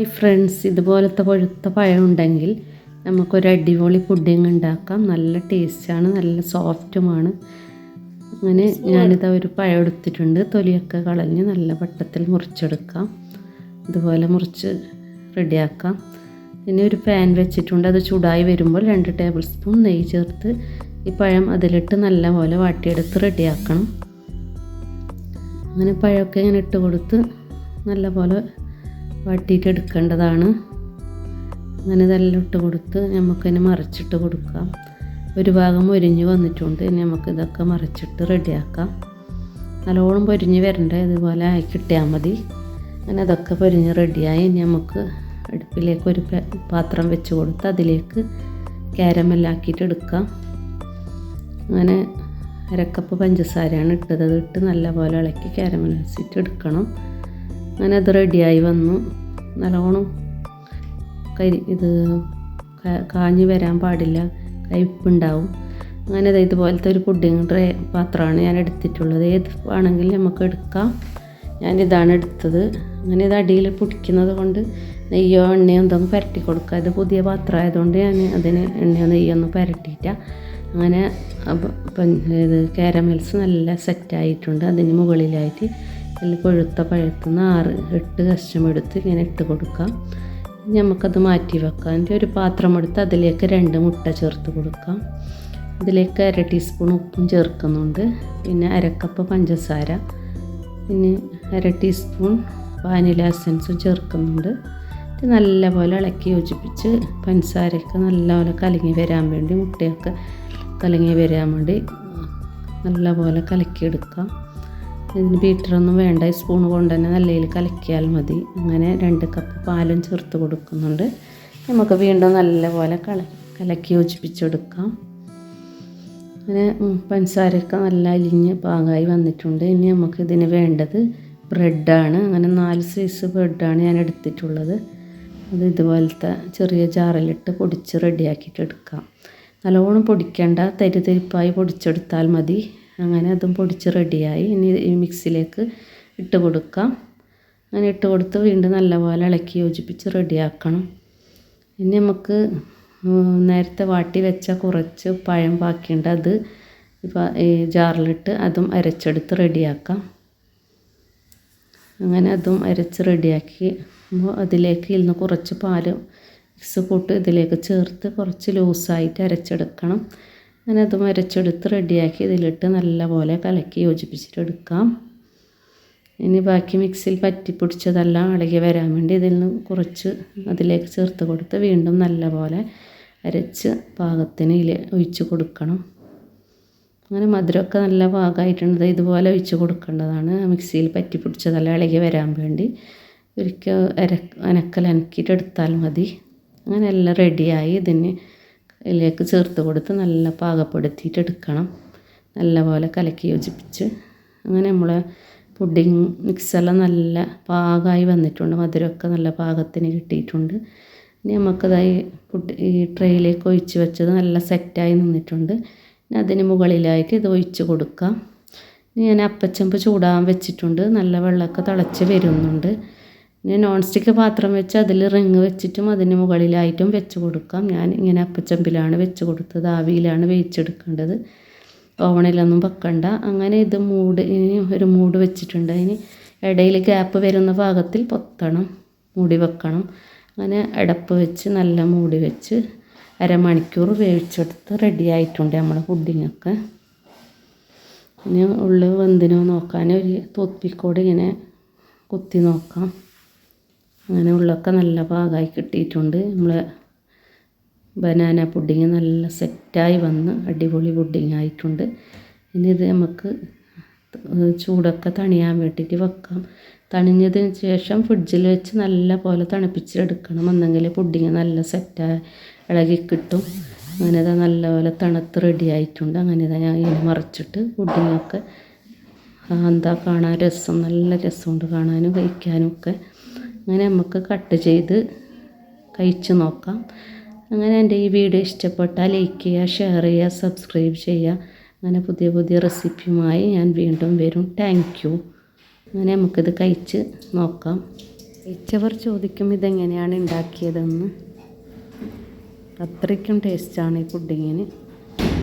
ഈ ഫ്രണ്ട്സ് ഇതുപോലത്തെ പഴുത്ത പഴം ഉണ്ടെങ്കിൽ നമുക്കൊരു അടിപൊളി പുഡിങ് ഉണ്ടാക്കാം. നല്ല ടേസ്റ്റാണ് നല്ല സോഫ്റ്റുമാണ് അങ്ങനെ ഞാനിത് ഒരു പഴം എടുത്തിട്ടുണ്ട്. തൊലിയൊക്കെ കളഞ്ഞ് നല്ല വട്ടത്തിൽ മുറിച്ചെടുക്കാം. ഇതുപോലെ മുറിച്ച് റെഡിയാക്കാം. ഇനി ഒരു പാൻ വെച്ചിട്ടുണ്ട്. അത് ചൂടായി വരുമ്പോൾ രണ്ട് ടേബിൾ സ്പൂൺ നെയ്യ് ചേർത്ത് ഈ പഴം അതിലിട്ട് നല്ലപോലെ വാട്ടിയെടുത്ത് റെഡിയാക്കണം. അങ്ങനെ പഴമൊക്കെ ഇങ്ങനെ ഇട്ട് കൊടുത്ത് നല്ലപോലെ വാട്ടിയിട്ട് എടുക്കേണ്ടതാണ്. അങ്ങനെ ഇതെല്ലാം ഇട്ട് കൊടുത്ത് നമുക്കതിനെ മറിച്ചിട്ട് കൊടുക്കാം. ഒരു ഭാഗം പൊരിഞ്ഞ് വന്നിട്ടുണ്ട്. ഇനി നമുക്ക് ഇതൊക്കെ മറിച്ചിട്ട് റെഡിയാക്കാം. നല്ലോണം പൊരിഞ്ഞ് വരണ്ട? ഇതുപോലെ കിട്ടിയാൽ മതി. അങ്ങനെ അതൊക്കെ പൊരിഞ്ഞ് റെഡിയായി. ഇനി നമുക്ക് അടുപ്പിലേക്ക് ഒരു പാത്രം വെച്ച് കൊടുത്ത് അതിലേക്ക് ക്യാരമെല്ലാക്കിയിട്ട് എടുക്കാം. അങ്ങനെ അരക്കപ്പ് പഞ്ചസാരയാണ് ഇട്ടത്. ഇട്ട് നല്ലപോലെ ഇളക്കി ക്യാരമലൈസിട്ട് എടുക്കണം. അങ്ങനെ അത് റെഡിയായി വന്നു. നല്ലോണം കരി ഇത് കാഞ്ഞു വരാൻ പാടില്ല. കയ്പുണ്ടാവും അങ്ങനെ ഇതുപോലത്തെ ഒരു പുഡിങ് ട്രേ പാത്രമാണ് ഞാൻ എടുത്തിട്ടുള്ളത്. ഏത് വേണമെങ്കിലും നമുക്ക് എടുക്കാം. ഞാനിതാണ് എടുത്തത്. അങ്ങനെ ഇത് അടിയിൽ പൊടിക്കുന്നത് കൊണ്ട് നെയ്യോ എണ്ണയോ എന്തെങ്കിലും പുരട്ടി കൊടുക്കുക ഇത് പുതിയ പാത്രം ആയതുകൊണ്ട് ഞാൻ അതിന് എണ്ണയോ നെയ്യോ ഒന്നും പുരട്ടിയിട്ട അങ്ങനെ ഇത് കാരമൽസ് നല്ല സെറ്റായിട്ടുണ്ട് അതിന് മുകളിലായിട്ട് അതിൽ കൊഴുത്ത പഴുത്തുന്ന ആറ് എട്ട് കഷ്ണം എടുത്ത് ഇങ്ങനെ ഇട്ട് കൊടുക്കാം. നമുക്കത് മാറ്റി വെക്കാം. ഒരു പാത്രം എടുത്ത് അതിലേക്ക് രണ്ട് മുട്ട ചേർത്ത് കൊടുക്കാം. അതിലേക്ക് അര ടീസ്പൂൺ ഉപ്പും ചേർക്കുന്നുണ്ട്. പിന്നെ അരക്കപ്പ് പഞ്ചസാര. പിന്നെ അര ടീസ്പൂൺ വാനില എസൻസും ചേർക്കുന്നുണ്ട്. നല്ലപോലെ ഇളക്കി യോജിപ്പിച്ച് പഞ്ചസാരയൊക്കെ നല്ലപോലെ കലങ്ങി വരാൻ വേണ്ടി മുട്ടയൊക്കെ കലങ്ങി വരാൻ വേണ്ടി നല്ലപോലെ കലക്കിയെടുക്കാം. ഇതിന് ബീറ്ററൊന്നും വേണ്ട. സ്പൂൺ കൊണ്ട് തന്നെ നല്ലയിൽ കലക്കിയാൽ മതി. അങ്ങനെ രണ്ട് കപ്പ് പാലും ചേർത്ത് കൊടുക്കുന്നുണ്ട്. നമുക്ക് വീണ്ടും നല്ലപോലെ കള കലക്കി യോജിപ്പിച്ചെടുക്കാം. അങ്ങനെ പഞ്ചസാരയൊക്കെ നല്ല അലിഞ്ഞ് പാകമായി വന്നിട്ടുണ്ട്. ഇനി നമുക്ക് ഇതിന് വേണ്ടത് ബ്രെഡാണ്. അങ്ങനെ നാല് സൈസ് ബ്രെഡാണ് ഞാൻ എടുത്തിട്ടുള്ളത്. അത് ഇതുപോലത്തെ ചെറിയ ജാറിലിട്ട് പൊടിച്ച് റെഡിയാക്കിയിട്ട് എടുക്കാം. നല്ലോണം പൊടിക്കേണ്ട. തരി തരിപ്പായി പൊടിച്ചെടുത്താൽ മതി. അങ്ങനെ അതും പൊടിച്ച് റെഡിയായി. ഇനി ഈ മിക്സിയിലേക്ക് ഇട്ട് കൊടുക്കാം. അങ്ങനെ ഇട്ട് കൊടുത്ത് വീണ്ടും നല്ലപോലെ ഇളക്കി യോജിപ്പിച്ച് റെഡിയാക്കണം. ഇനി നമുക്ക് നേരത്തെ വാട്ടി വെച്ച കുറച്ച് പഴം ബാക്കിയുണ്ട്. അത് ജാറിലിട്ട് അതും അരച്ചെടുത്ത് റെഡിയാക്കാം. അങ്ങനെ അതും അരച്ച് റെഡിയാക്കി. അതിലേക്ക് ഇന്ന് കുറച്ച് പാൽ മിക്സ് കൂട്ട് ഇതിലേക്ക് ചേർത്ത് കുറച്ച് ലൂസായിട്ട് അരച്ചെടുക്കണം. അങ്ങനെ അത് വരച്ചെടുത്ത് റെഡിയാക്കി ഇതിലിട്ട് നല്ലപോലെ കലക്കി യോജിപ്പിച്ചിട്ട് എടുക്കാം ഇനി ബാക്കി മിക്സിയിൽ പറ്റിപ്പിടിച്ചതെല്ലാം ഇളകി വരാൻ വേണ്ടി ഇതിൽ നിന്ന് കുറച്ച് അതിലേക്ക് ചേർത്ത് കൊടുത്ത് വീണ്ടും നല്ലപോലെ അരച്ച് പാകത്തിന് ഒഴിച്ച് കൊടുക്കണം. അങ്ങനെ മധുരമൊക്കെ നല്ല പാകമായിട്ടുണ്ട്. ഇതുപോലെ ഒഴിച്ച് കൊടുക്കേണ്ടതാണ്. മിക്സിയിൽ പറ്റിപ്പിടിച്ചതെല്ലാം ഇളകി വരാൻ വേണ്ടി. ഒരിക്കൽ അര അനക്കൽ അനക്കിയിട്ട് എടുത്താൽ മതി. അങ്ങനെ എല്ലാം റെഡിയായി ഇതിന് ഇതിലേക്ക് ചേർത്ത് കൊടുത്ത് നല്ല പാകപ്പെടുത്തിയിട്ട് എടുക്കണം. നല്ലപോലെ കലക്കി യോജിപ്പിച്ച്. അങ്ങനെ നമ്മളെ പുഡിങ് മിക്സെല്ലാം നല്ല പാകമായി വന്നിട്ടുണ്ട്. മധുരമൊക്കെ നല്ല പാകത്തിന് കിട്ടിയിട്ടുണ്ട്. ഇനി നമുക്കതായി പുഡ് ഈ ട്രെയിലേക്ക് ഒഴിച്ച് വെച്ചത് നല്ല സെറ്റായി നിന്നിട്ടുണ്ട്. ഇനി അതിന് മുകളിലായിട്ട് ഇത് ഒഴിച്ച് കൊടുക്കാം. ഇനി ഞാൻ അപ്പച്ചമ്പ് ചൂടാൻ വെച്ചിട്ടുണ്ട്. നല്ല വെള്ളമൊക്കെ തിളച്ച് വരുന്നുണ്ട്. ഇനി നോൺ സ്റ്റിക്ക് പാത്രം വെച്ച് അതിൽ റിങ് വെച്ചിട്ടും അതിന് മുകളിലായിട്ടും വെച്ച് കൊടുക്കാം. ഞാൻ ഇങ്ങനെ അപ്പച്ചമ്പിലാണ് വെച്ച് കൊടുത്തത്. ആവിയിലാണ് വേവിച്ചെടുക്കേണ്ടത്. ഓവണിലൊന്നും വെക്കണ്ട. അങ്ങനെ ഇത് മൂട് ഇനി ഒരു മൂട് വെച്ചിട്ടുണ്ട്. ഇനി ഇടയിൽ ഗ്യാപ്പ് വരുന്ന ഭാഗത്തിൽ പൊത്തണം. മൂടി വെക്കണം. അങ്ങനെ അടപ്പ് വെച്ച് നല്ല മൂടി വെച്ച് അരമണിക്കൂർ വേവിച്ചെടുത്ത് റെഡി ആയിട്ടുണ്ട് നമ്മുടെ പുഡിങ്ങൊക്കെ ഇനി ഉള്ളിൽ വെന്തിനോ നോക്കാൻ ഒരു തൊപ്പിക്കോട് ഇങ്ങനെ കുത്തി നോക്കാം. അങ്ങനെ ഉള്ളൊക്കെ നല്ല പാകമായി കിട്ടിയിട്ടുണ്ട്. നമ്മൾ ബനാന പുഡിങ് നല്ല സെറ്റായി വന്ന് അടിപൊളി പുഡിങ് ആയിട്ടുണ്ട്. ഇനി ഇത് നമുക്ക് ചൂടൊക്കെ തണിയാൻ വേണ്ടിയിട്ട് വെക്കാം. തണിഞ്ഞതിന് ശേഷം ഫ്രിഡ്ജിൽ വെച്ച് നല്ല പോലെ തണുപ്പിച്ചെടുക്കണം. എന്നെങ്കിൽ പുഡിങ് നല്ല സെറ്റായി ഇളകി കിട്ടും. അങ്ങനെ ഇതാ നല്ലപോലെ തണുത്ത് റെഡി ആയിട്ടുണ്ട്. അങ്ങനെ ഇതാ ഞാൻ ഇങ്ങനെ മറിച്ചിട്ട് പുഡിങ്ങൊക്കെ എന്താ കാണാൻ രസം നല്ല രസമുണ്ട് കാണാനും കഴിക്കാനും ഒക്കെ. അങ്ങനെ നമുക്ക് കട്ട് ചെയ്ത് കഴിച്ച് നോക്കാം. അങ്ങനെ എന്റെ ഈ വീഡിയോ ഇഷ്ടപ്പെട്ടാൽ ലൈക്ക് ചെയ്യുക ഷെയർ ചെയ്യുക സബ്സ്ക്രൈബ് ചെയ്യുക. അങ്ങനെ പുതിയ പുതിയ റെസിപ്പിയുമായി ഞാൻ വീണ്ടും വരും. താങ്ക് യു അങ്ങനെ നമുക്കിത് കഴിച്ച് നോക്കാം. കഴിച്ചവർ ചോദിക്കും ഇതെങ്ങനെയാണ് ഉണ്ടാക്കിയതെന്ന്. അത്രയ്ക്കും ടേസ്റ്റാണ് ഈ പുഡിങ്ങിന്